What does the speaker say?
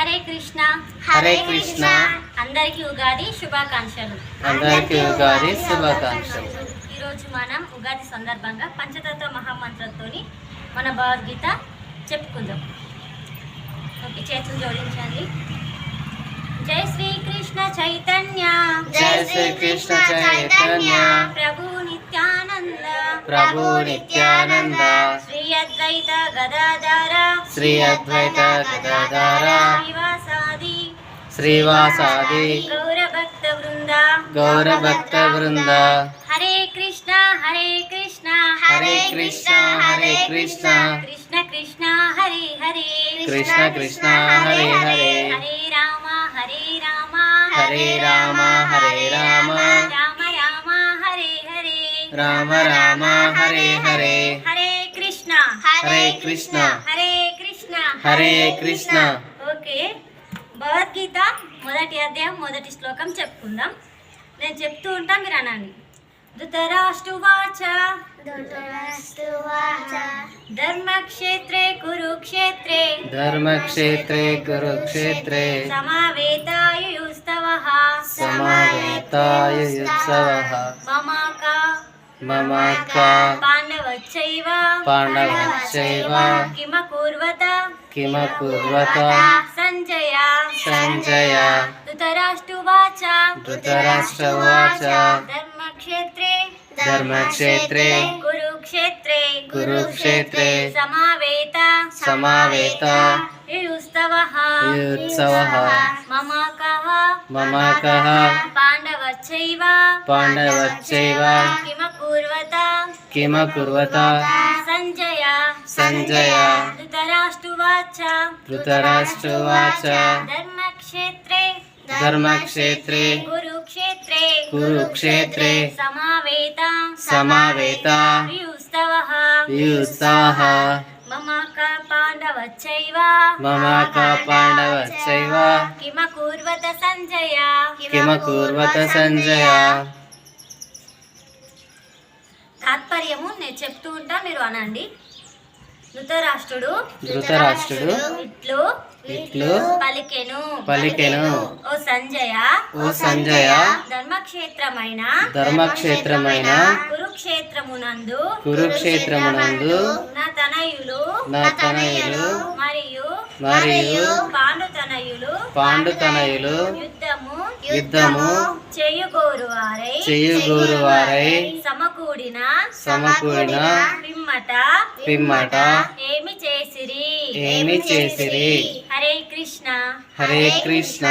హరే కృష్ణ. హరే కృష్ణ. అందరికీ ఉగాది శుభాకాంక్షలు. అందరికీ ఉగాది శుభాకాంక్షలు. ఈరోజు మనం ఉగాది సందర్భంగా పంచతత్వ మహామంత్రంతోని మన భగవద్గీత చెప్పుకుందాం. ఓకే చేతులు జోడించండి. జై శ్రీకృష్ణ చైతన్య. జై శ్రీకృష్ణ చైతన్య. ప్రభు ప్రభు నిత్యానంద. శ్రీ అద్వైత గదాధార. శ్రీ అద్వైత గదాధార. శ్రీవాసాది శ్రీవాసాది. గౌర భక్త వృంద గౌర భక్త వృంద హరే కృష్ణ హరే కృష్ణ. హరే కృష్ణ హరే కృష్ణ. కృష్ణ కృష్ణ హరే హరే. కృష్ణ కృష్ణ హరే హరే. హరే రామ హరే రామ. హరే రామ. రామ రామ హరే హరే. హరే కృష్ణ. హరే కృష్ణ. హరే కృష్ణ. హరే కృష్ణ. ఓకే. భగవద్గీత మొదటి అధ్యాయం మొదటి శ్లోకం చెప్పుకుందాం. నేను చెప్తూ ఉంటా మీరు అనండి. ధృతరాష్ట్రువాచ ధర్మక్షేత్రే కురుక్షేత్రే. ధర్మక్షేత్రే కురుక్షేత్రే. సమావేతాయుస్తవ సమావేతాయుత్సవః మమాక మమ క పాండవచ్చైవ పాండవచ్చైవ కిమ కుర్వత కిమ కుర్వత సంజయ సంజయ ధృతరాష్ట్రువాచ ధృతరాష్ట్రవాచ ధర్మక్షేత్రే ధర్మక్షేత్రే కురుక్షేత్రే కురుక్షేత్రే సమావేత సమావేత యుస్తవః యుత్సవః మమ కః మమ కః పాండవచ్చైవ పాండవచ్చైవ కిమ కుర్వత కిమ కుర్వత సంజయ సంజయ ధృతరాష్ట్రువాచ ధృతరాష్ట్రవాచ ధర్మక్షేత్రే ధర్మక్షేత్రే కురుక్షేత్రే కురుక్షేత్రే సమావేత సమావేత యుస్తవః యుత్సాహ మమ క పాండవచ్చైవ మమ క పాండవచ్చైవ సంజయ తాత్పర్యము నేను చెప్తూ ఉంటా మీరు అనండి. ధృతరాష్ట్రుడు. ధృతరాష్ట్రుడు. ఇట్లు. ఇట్లు. పలికెను. పలికెను. ఓ సంజయ. ఓ సంజయ. ధర్మక్షేత్రమైన. ధర్మక్షేత్రమైన. కురుక్షేత్రమునందు. కురుక్షేత్రమునందు. నా తనయులు. నా తనయులు. మరియు మరియు పాండు తనయులు పాండుతనయులు. యుద్ధము యుద్ధము చేయుగోరు వారై చేయుగోరువారై సమకూడిన సమకూడిన పిమ్మట పిమ్మట ఏమి చేసిరి? ఏమి చేసిరి? హరే కృష్ణ. హరే కృష్ణ.